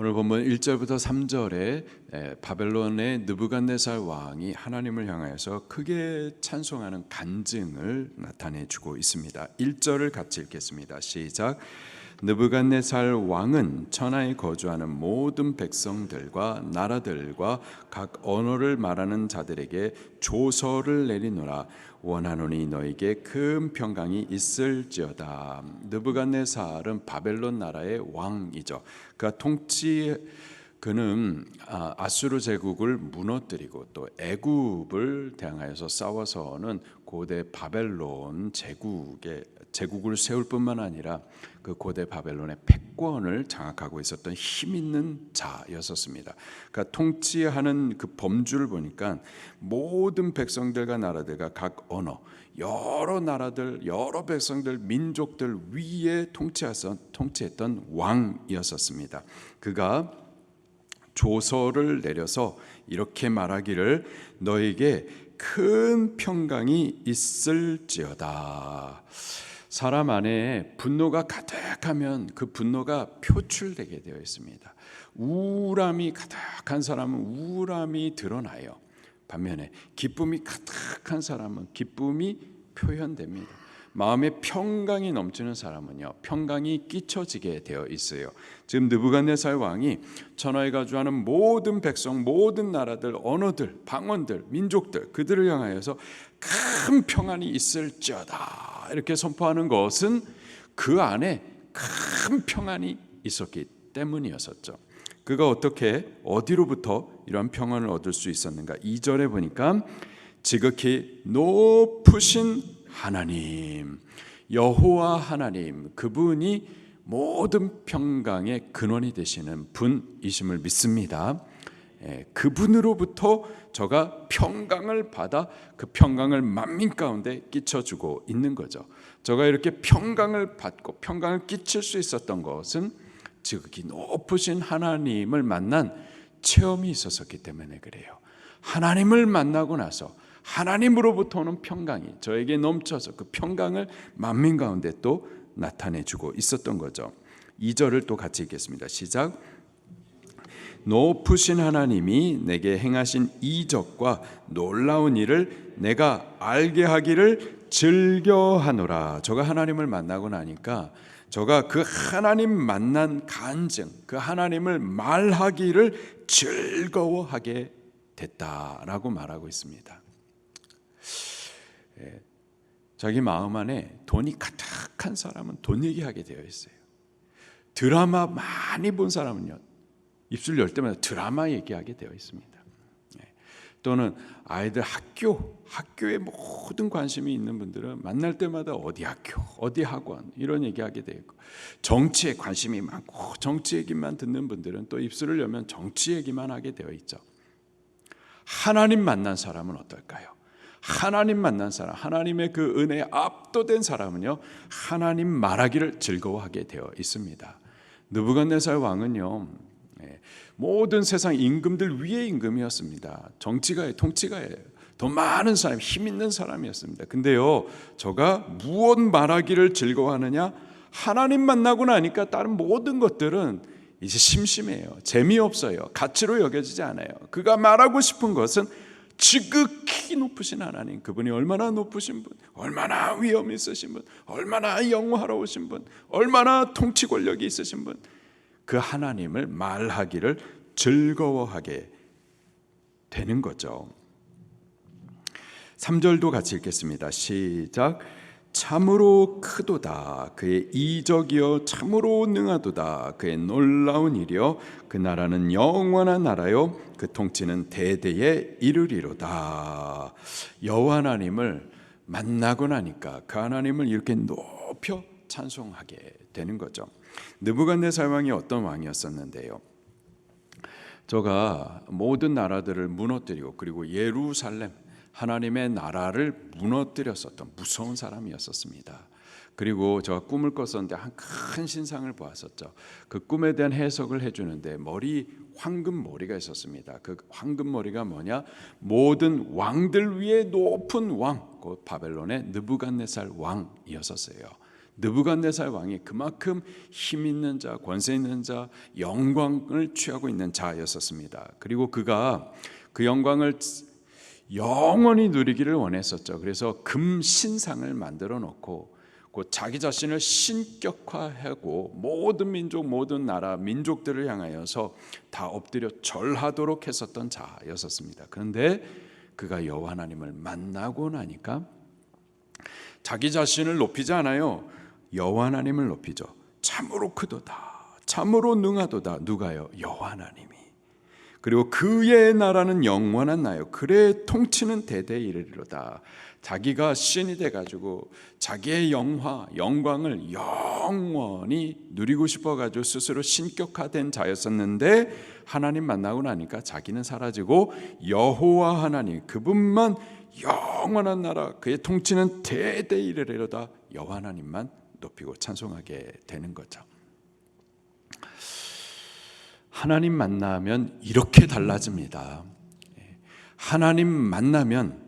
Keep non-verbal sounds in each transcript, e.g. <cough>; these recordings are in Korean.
오늘 본문 1절부터 3절에 바벨론의 느부갓네살 왕이 하나님을 향하여서 크게 찬송하는 간증을 나타내 주고 있습니다. 1절을 같이 읽겠습니다. 시작. 느부갓네살 왕은 천하에 거주하는 모든 백성들과 나라들과 각 언어를 말하는 자들에게 조서를 내리노라 원하노니 너에게 큰 평강이 있을지어다. 느부갓네살은 바벨론 나라의 왕이죠. 그가 통치 그는 아, 아수르 제국을 무너뜨리고 또 애굽을 대항하여서 싸워서는 고대 바벨론 제국의 제국을 세울 뿐만 아니라 그 고대 바벨론의 패권을 장악하고 있었던 힘 있는 자였었습니다. 그러니까 통치하는 그 범주를 보니까 모든 백성들과 나라들과 각 언어, 여러 나라들, 여러 백성들, 민족들 위에 통치하던 통치했던 왕이었었습니다. 그가 조서를 내려서 이렇게 말하기를 너에게 큰 평강이 있을지어다. 사람 안에 분노가 가득하면 그 분노가 표출되게 되어 있습니다. 우울함이 가득한 사람은 우울함이 드러나요. 반면에 기쁨이 가득한 사람은 기쁨이 표현됩니다. 마음에 평강이 넘치는 사람은요 평강이 끼쳐지게 되어 있어요. 지금 느부갓네살 왕이 천하에 가주하는 모든 백성, 모든 나라들, 언어들, 방언들, 민족들 그들을 향하여서 큰 평안이 있을지어다 이렇게 선포하는 것은 그 안에 큰 평안이 있었기 때문이었었죠. 그가 어떻게 어디로부터 이러한 평안을 얻을 수 있었는가? 2절에 보니까 지극히 높으신 하나님, 여호와 하나님, 그분이 모든 평강의 근원이 되시는 분이심을 믿습니다. 예, 그분으로부터 저가 평강을 받아 그 평강을 만민 가운데 끼쳐주고 있는 거죠. 저가 이렇게 평강을 받고 평강을 끼칠 수 있었던 것은 지극히 높으신 하나님을 만난 체험이 있었기 때문에 그래요. 하나님을 만나고 나서 하나님으로부터 오는 평강이 저에게 넘쳐서 그 평강을 만민 가운데 또 나타내 주고 있었던 거죠. 2절을 또 같이 읽겠습니다. 시작. 높으신 하나님이 내게 행하신 이적과 놀라운 일을 내가 알게 하기를 즐겨하노라. 저가 하나님을 만나고 나니까 저가 그 하나님 만난 간증, 그 하나님을 말하기를 즐거워하게 됐다라고 말하고 있습니다. 예, 자기 마음 안에 돈이 가득한 사람은 돈 얘기하게 되어 있어요. 드라마 많이 본 사람은요 입술 열 때마다 드라마 얘기하게 되어 있습니다. 예, 또는 아이들 학교 학교에 모든 관심이 있는 분들은 만날 때마다 어디 학교 어디 학원 이런 얘기하게 되고 정치에 관심이 많고 정치 얘기만 듣는 분들은 또 입술을 열면 정치 얘기만 하게 되어 있죠. 하나님 만난 사람은 어떨까요? 하나님 만난 사람, 하나님의 그 은혜에 압도된 사람은요, 하나님 말하기를 즐거워하게 되어 있습니다. 느부갓네살 왕은요, 예, 모든 세상 임금들 위의 임금이었습니다. 정치가의 통치가예요. 더 많은 사람, 힘 있는 사람이었습니다. 근데요, 저가 무엇 말하기를 즐거워하느냐? 하나님 만나고 나니까 다른 모든 것들은 이제 심심해요. 재미없어요. 가치로 여겨지지 않아요. 그가 말하고 싶은 것은 지극히 높으신 하나님, 그분이 얼마나 높으신 분, 얼마나 위엄 있으신 분, 얼마나 영화로우신 분, 얼마나 통치 권력이 있으신 분, 그 하나님을 말하기를 즐거워하게 되는 거죠. 3절도 같이 읽겠습니다. 시작. 참으로 크도다. 그의 이적이여 참으로 능하도다. 그의 놀라운 일이여 그 나라는 영원한 나라요. 그 통치는 대대에 이르리로다. 여호와 하나님을 만나고 나니까 그 하나님을 이렇게 높여 찬송하게 되는 거죠. 느부갓네살 왕이 어떤 왕이었었는데요. 저가 모든 나라들을 무너뜨리고 그리고 예루살렘 하나님의 나라를 무너뜨렸었던 무서운 사람이었었습니다. 그리고 저 꿈을 꿨었는데 한 큰 신상을 보았었죠. 그 꿈에 대한 해석을 해주는데 머리 황금 머리가 있었습니다. 그 황금 머리가 뭐냐? 모든 왕들 위에 높은 왕, 그 바벨론의 느부갓네살 왕이었었어요. 느부갓네살 왕이 그만큼 힘 있는 자, 권세 있는 자, 영광을 취하고 있는 자였었습니다. 그리고 그가 그 영광을 영원히 누리기를 원했었죠. 그래서 금 신상을 만들어 놓고 곧 자기 자신을 신격화하고 모든 민족, 모든 나라, 민족들을 향하여서 다 엎드려 절하도록 했었던 자였었습니다. 그런데 그가 여호와 하나님을 만나고 나니까 자기 자신을 높이지 않아요. 여호와 하나님을 높이죠. 참으로 크도다. 참으로 능하도다. 누가요? 여호와 하나님이. 그리고 그의 나라는 영원한 나요. 그의 통치는 대대 이르리로다. 자기가 신이 돼 가지고 자기의 영화, 영광을 영원히 누리고 싶어 가지고 스스로 신격화된 자였었는데 하나님 만나고 나니까 자기는 사라지고 여호와 하나님 그분만 영원한 나라 그의 통치는 대대 이르리로다. 여호와 하나님만 높이고 찬송하게 되는 거죠. 하나님 만나면 이렇게 달라집니다. 예. 하나님 만나면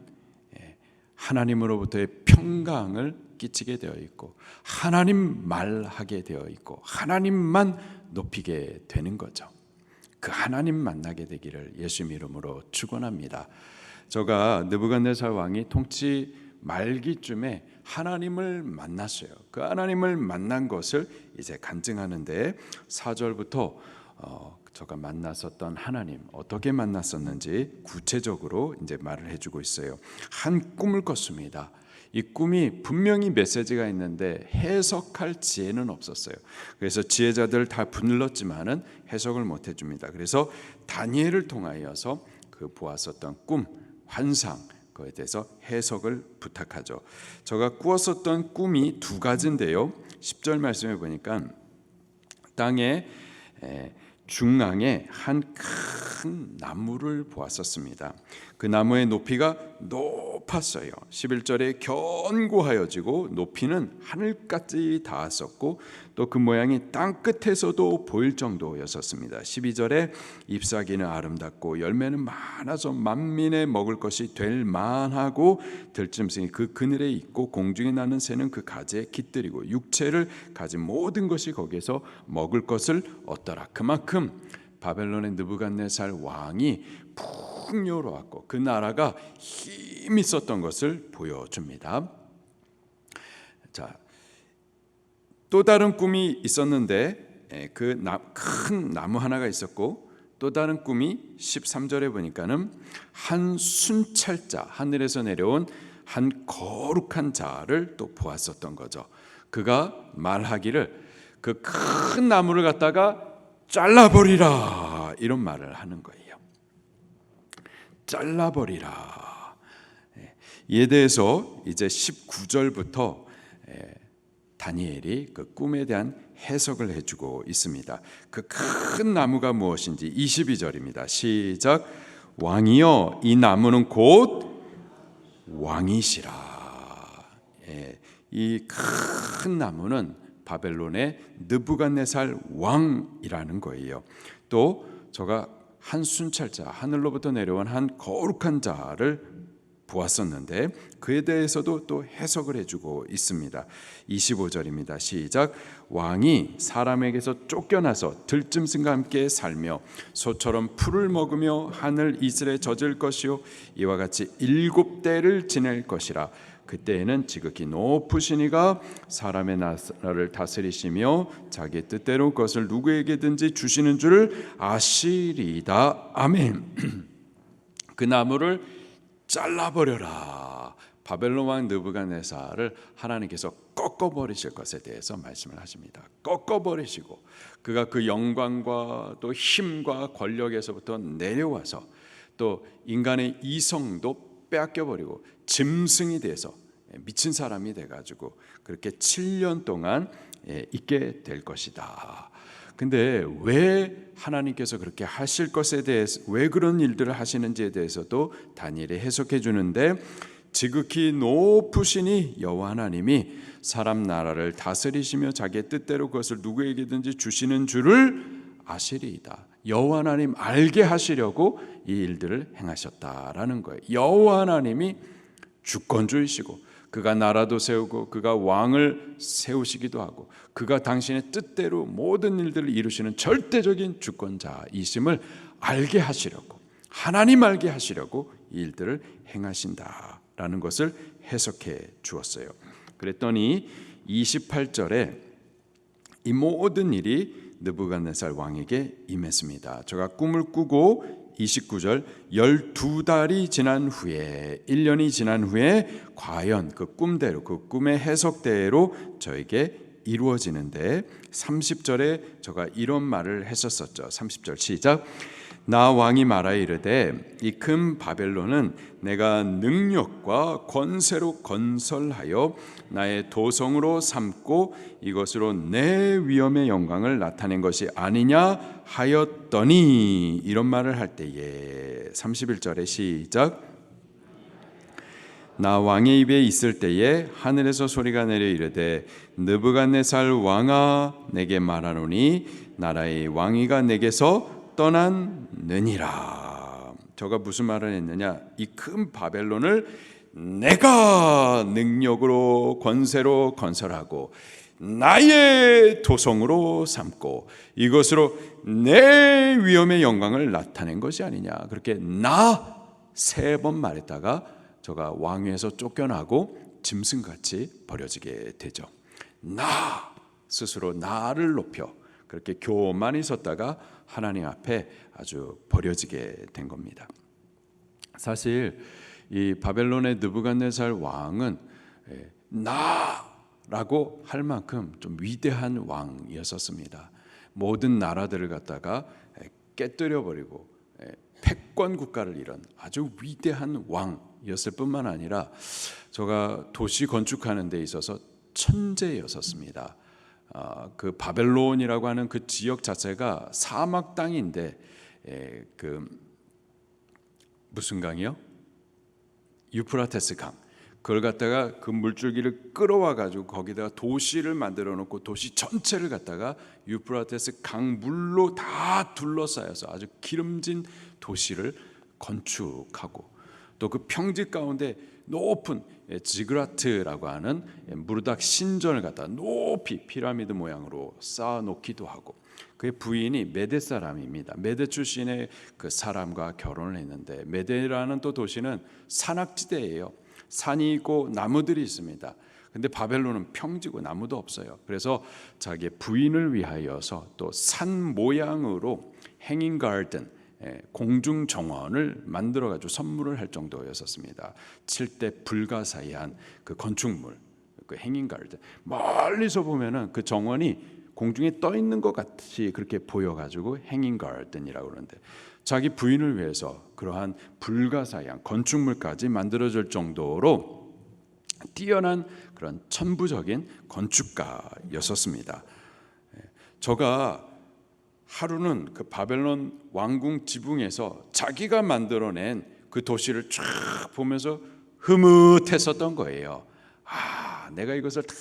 예, 하나님으로부터의 평강을 끼치게 되어 있고 하나님 말하게 되어 있고 하나님만 높이게 되는 거죠. 그 하나님 만나게 되기를 예수님 이름으로 축원합니다. 저가 느부갓네살 왕이 통치 말기쯤에 하나님을 만났어요. 그 하나님을 만난 것을 이제 간증하는데 4절부터 어, 저가 만났었던 하나님 어떻게 만났었는지 구체적으로 이제 말을 해주고 있어요. 한 꿈을 꿨습니다. 이 꿈이 분명히 메시지가 있는데 해석할 지혜는 없었어요. 그래서 지혜자들 다 불렀지만은 해석을 못 해줍니다. 그래서 다니엘을 통하여서 그 보았었던 꿈, 환상 그에 대해서 해석을 부탁하죠. 제가 꾸었었던 꿈이 두 가지인데요. 10절 말씀해 보니까 땅에 중앙에 한 큰 나무를 보았었습니다. 그 나무의 높이가 높 았어요. 11절에 견고하여지고 높이는 하늘까지 닿았었고 또 그 모양이 땅 끝에서도 보일 정도였었습니다. 12절에 잎사귀는 아름답고 열매는 많아서 만민의 먹을 것이 될 만하고 들짐승이 그 그늘에 있고 공중에 나는 새는 그 가지에 깃들이고 육체를 가진 모든 것이 거기에서 먹을 것을 얻더라. 그만큼 바벨론의 느부갓네살 왕이 풍요로웠고 그 나라가 힘 있었던 것을 보여줍니다. 자, 또 다른 꿈이 있었는데 그 큰 나무 하나가 있었고 또 다른 꿈이 13절에 보니까는 한 순찰자 하늘에서 내려온 한 거룩한 자를 또 보았었던 거죠. 그가 말하기를 그 큰 나무를 갖다가 잘라버리라 이런 말을 하는 거예요. 잘라버리라. 예, 이에 대해서 이제 19절부터 예, 다니엘이 그 꿈에 대한 해석을 해주고 있습니다. 그 큰 나무가 무엇인지 22절입니다. 시작. 왕이여 이 나무는 곧 왕이시라. 예, 이큰 나무는 바벨론의 느부갓네살 왕이라는 거예요. 또 저가 한 순찰자 하늘로부터 내려온 한 거룩한 자를 보았었는데 그에 대해서도 또 해석을 해주고 있습니다. 25절입니다. 시작. 왕이 사람에게서 쫓겨나서 들짐승과 함께 살며 소처럼 풀을 먹으며 하늘 이슬에 젖을 것이요 이와 같이 일곱 대를 지낼 것이라. 그때에는 지극히 높으신 이가 사람의 나라를 다스리시며 자기 뜻대로 것을 누구에게든지 주시는 줄을 아시리이다. 아멘. <clears throat> 그 나무를 잘라버려라. 바벨론 왕 느부갓네살을 하나님께서 꺾어버리실 것에 대해서 말씀을 하십니다. 꺾어버리시고 그가 그 영광과 또 힘과 권력에서부터 내려와서 또 인간의 이성도 빼앗겨 버리고 짐승이 돼서 미친 사람이 돼 가지고 그렇게 7년 동안 예, 있게 될 것이다. 근데 왜 하나님께서 그렇게 하실 것에 대해서 왜 그런 일들을 하시는지에 대해서도 다니엘이 해석해 주는데 지극히 높으시니 여호와 하나님이 사람 나라를 다스리시며 자기의 뜻대로 그것을 누구에게든지 주시는 줄을 아시리이다. 여호와 하나님 알게 하시려고 이 일들을 행하셨다라는 거예요. 여호와 하나님이 주권주이시고 그가 나라도 세우고 그가 왕을 세우시기도 하고 그가 당신의 뜻대로 모든 일들을 이루시는 절대적인 주권자이심을 알게 하시려고 하나님 알게 하시려고 이 일들을 행하신다라는 것을 해석해 주었어요. 그랬더니 28절에 이 모든 일이 느부갓네살 왕에게 임했습니다. 저가 꿈을 꾸고 29절 12달이 지난 후에 1년이 지난 후에 과연 그 꿈대로 그 꿈의 해석대로 저에게 이루어지는데 30절에 저가 이런 말을 했었었죠. 30절 시작 나 왕이 말하 이르되 이 큰 바벨론은 내가 능력과 권세로 건설하여 나의 도성으로 삼고 이것으로 내 위엄의 영광을 나타낸 것이 아니냐 하였더니 이런 말을 할 때에. 31절에 시작. 나 왕의 입에 있을 때에 하늘에서 소리가 내려 이르되 느부갓네살 왕아 내게 말하노니 나라의 왕위가 내게서 떠났느니라. 저가 무슨 말을 했느냐? 이 큰 바벨론을 내가 능력으로 권세로 건설하고 나의 도성으로 삼고 이것으로 내 위엄의 영광을 나타낸 것이 아니냐. 그렇게 나 세 번 말했다가 저가 왕위에서 쫓겨나고 짐승같이 버려지게 되죠. 나 스스로 나를 높여 그렇게 교만히 섰다가 하나님 앞에 아주 버려지게 된 겁니다. 사실 이 바벨론의 느부갓네살 왕은 예, 나라고 할 만큼 좀 위대한 왕이었었습니다. 모든 나라들을 갖다가 예, 깨뜨려 버리고 예, 패권 국가를 이룬 아주 위대한 왕이었을 뿐만 아니라 저가 도시 건축하는 데 있어서 천재였었습니다. 아, 그 바벨론이라고 하는 그 지역 자체가 사막 땅인데 에, 그 무슨 강이요? 유프라테스 강. 그걸 갖다가 그 물줄기를 끌어와 가지고 거기다가 도시를 만들어 놓고 도시 전체를 갖다가 유프라테스 강 물로 다 둘러싸여서 아주 기름진 도시를 건축하고 또 그 평지 가운데 높은 예, 지그라트라고 하는 예, 무르닥 신전을 갖다 높이 피라미드 모양으로 쌓아 놓기도 하고 그의 부인이 메데 사람입니다. 메데 출신의 그 사람과 결혼을 했는데 메데라는 또 도시는 산악지대예요. 산이 있고 나무들이 있습니다. 근데 바벨론은 평지고 나무도 없어요. 그래서 자기의 부인을 위하여서 또 산 모양으로 행인 가든 예, 공중 정원을 만들어 가지고 선물을 할 정도였었습니다. 7대 불가사의한 그 건축물, 그 행인 가든 멀리서 보면은 그 정원이 공중에 떠 있는 것 같이 그렇게 보여 가지고 행인 가든이라고 그러는데 자기 부인을 위해서 그러한 불가사의한 건축물까지 만들어 줄 정도로 뛰어난 그런 천부적인 건축가였었습니다. 예, 저가 하루는 그 바벨론 왕궁 지붕에서 자기가 만들어낸 그 도시를 쫙 보면서 흐뭇했었던 거예요. 아, 내가 이것을 다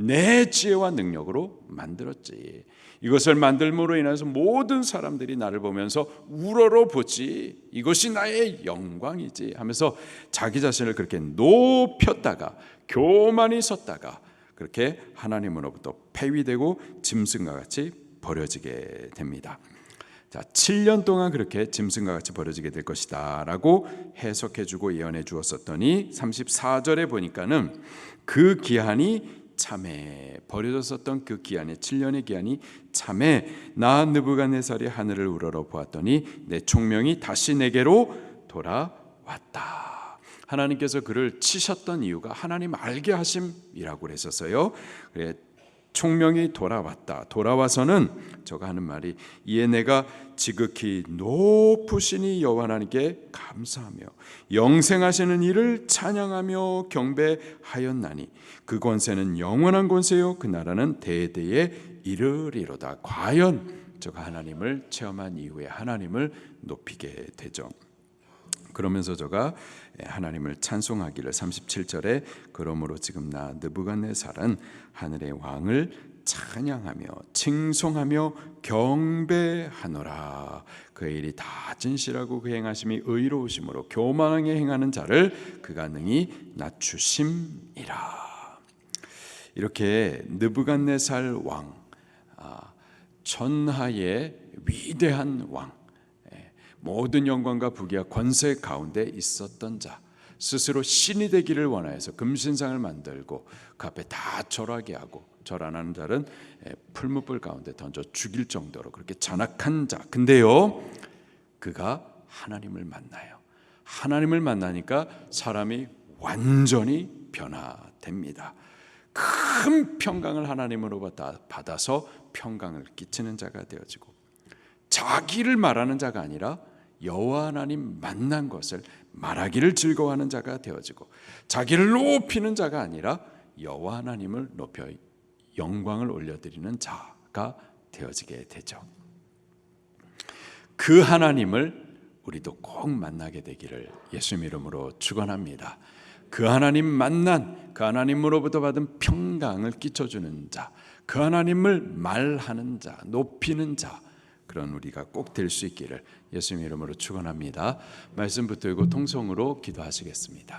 내 지혜와 능력으로 만들었지. 이것을 만들므로 인해서 모든 사람들이 나를 보면서 우러러 보지. 이것이 나의 영광이지 하면서 자기 자신을 그렇게 높였다가 교만히 섰다가 그렇게 하나님으로부터 폐위되고 짐승과 같이 버려지게 됩니다. 자, 7년 동안 그렇게 짐승과 같이 버려지게 될 것이다라고 해석해 주고 예언해 주었었더니 34절에 보니까는 그 기한이 참에 버려졌었던 그 기한이 7년의 기한이 참에 나 느부갓네살이 하늘을 우러러 보았더니 내 총명이 다시 내게로 돌아왔다. 하나님께서 그를 치셨던 이유가 하나님 알게 하심이라고 그랬었어요. 그래 총명이 돌아왔다. 돌아와서는 저가 하는 말이 이에 내가 지극히 높으시니 여호와 하나님께 감사하며 영생하시는 이를 찬양하며 경배하였나니 그 권세는 영원한 권세요 그 나라는 대대에 이르리로다. 과연 저가 하나님을 체험한 이후에 하나님을 높이게 되죠. 그러면서 저가 하나님을 찬송하기를 37절에 그러므로 지금 나 느부갓네살은 하늘의 왕을 찬양하며 칭송하며 경배하노라. 그의 일이 다 진실하고 그 행하심이 의로우심으로 교만하게 행하는 자를 그가 능히 낮추심이라. 이렇게 느부갓네살 왕 아, 천하의 위대한 왕 예, 모든 영광과 부귀와 권세 가운데 있었던 자 스스로 신이 되기를 원하여서 금신상을 만들고 그 앞에 다 절하게 하고 절 안 하는 자는 예, 풀무불 가운데 던져 죽일 정도로 그렇게 잔악한 자. 근데요 그가 하나님을 만나요. 하나님을 만나니까 사람이 완전히 변화됩니다. 큰 평강을 하나님으로부터 받아서 평강을 끼치는 자가 되어지고 자기를 말하는 자가 아니라 여호와 하나님 만난 것을 말하기를 즐거워하는 자가 되어지고 자기를 높이는 자가 아니라 여호와 하나님을 높여 영광을 올려드리는 자가 되어지게 되죠. 그 하나님을 우리도 꼭 만나게 되기를 예수님 이름으로 축원합니다. 그 하나님 만난 그 하나님으로부터 받은 평강을 끼쳐주는 자, 그 하나님을 말하는 자, 높이는 자 그런 우리가 꼭 될 수 있기를 예수님 이름으로 축원합니다. 말씀 붙들고 통성으로 기도하시겠습니다.